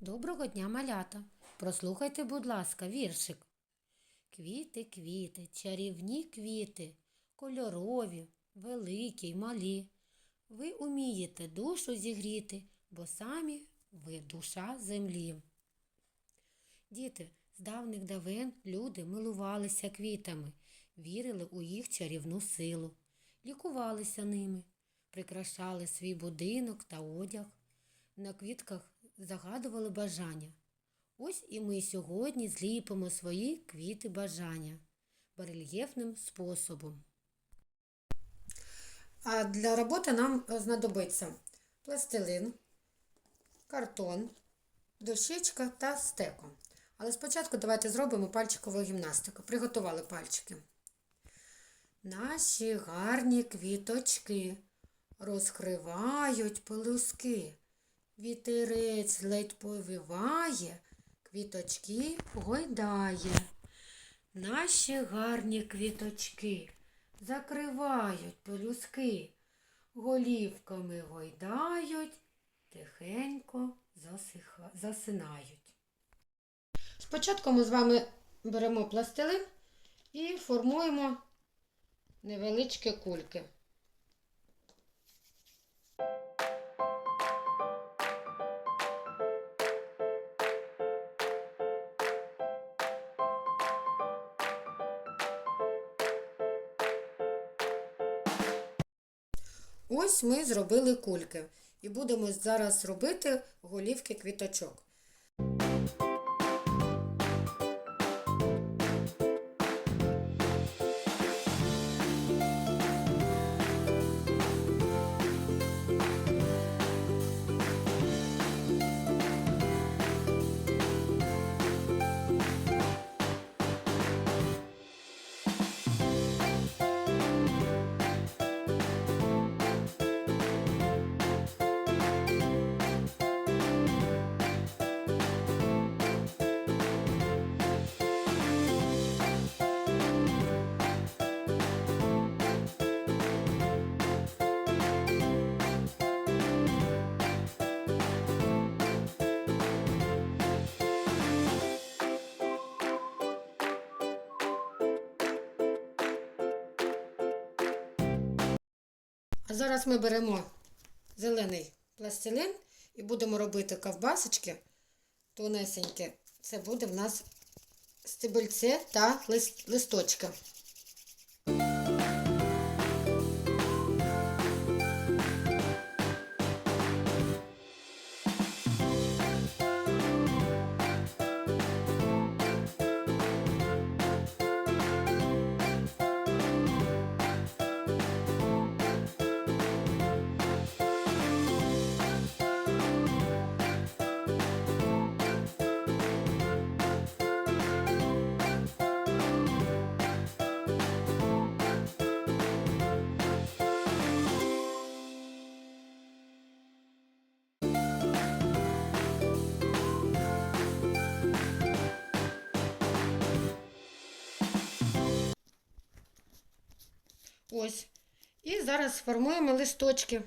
Доброго дня, малята. Прослухайте, будь ласка, віршик. Квіти, квіти, чарівні квіти, кольорові, великі й малі. Ви умієте душу зігріти, бо самі ви душа землі. Діти, з давних давен люди милувалися квітами, вірили у їх чарівну силу, лікувалися ними, прикрашали свій будинок та одяг. На квітках загадували бажання. Ось і ми сьогодні зліпимо свої квіти бажання барельєфним способом. А для роботи нам знадобиться пластилин, картон, дощечка та стеко. Але спочатку давайте зробимо пальчикову гімнастику. Приготували пальчики. Наші гарні квіточки розкривають пелюски. Вітерець ледь повіває, квіточки гойдає. Наші гарні квіточки закривають пелюски, голівками гойдають, тихенько засинають. Спочатку ми з вами беремо пластилин і формуємо невеличкі кульки. Ось ми зробили кульки і будемо зараз робити голівки квіточок. А зараз ми беремо зелений пластилин і будемо робити ковбасочки тонесенькі. Це буде в нас стебельце та лист- листочки. Ось. І зараз сформуємо листочки.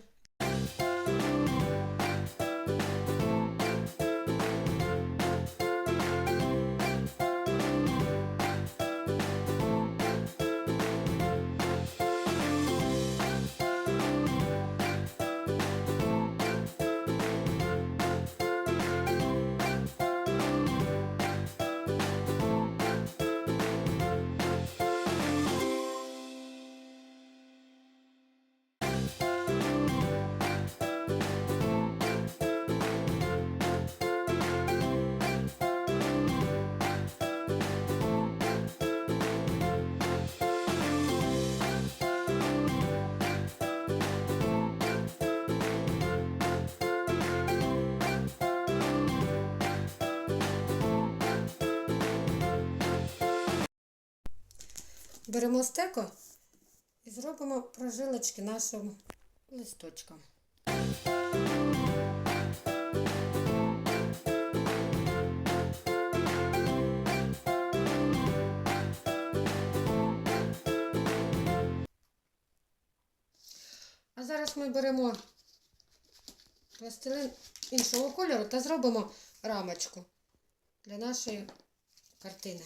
Беремо стеко і зробимо прожилочки нашим листочкам. А зараз ми беремо пластилин іншого кольору та зробимо рамочку для нашої картини.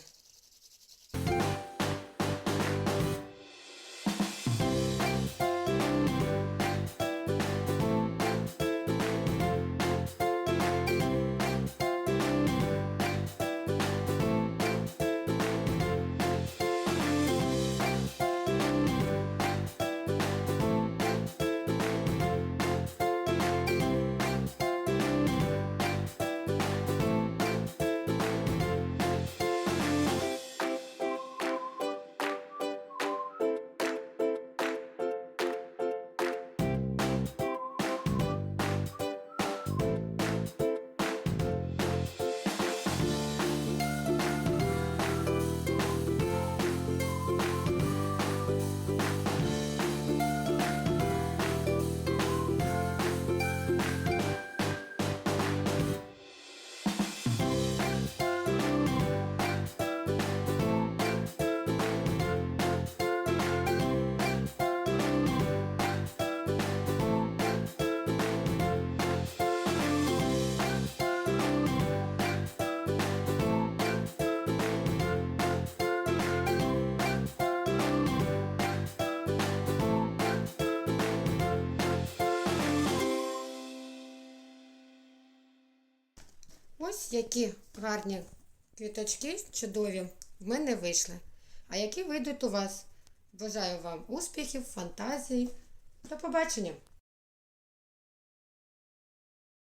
Ось які гарні квіточки чудові в мене вийшли. А які вийдуть у вас? Бажаю вам успіхів, фантазії. До побачення!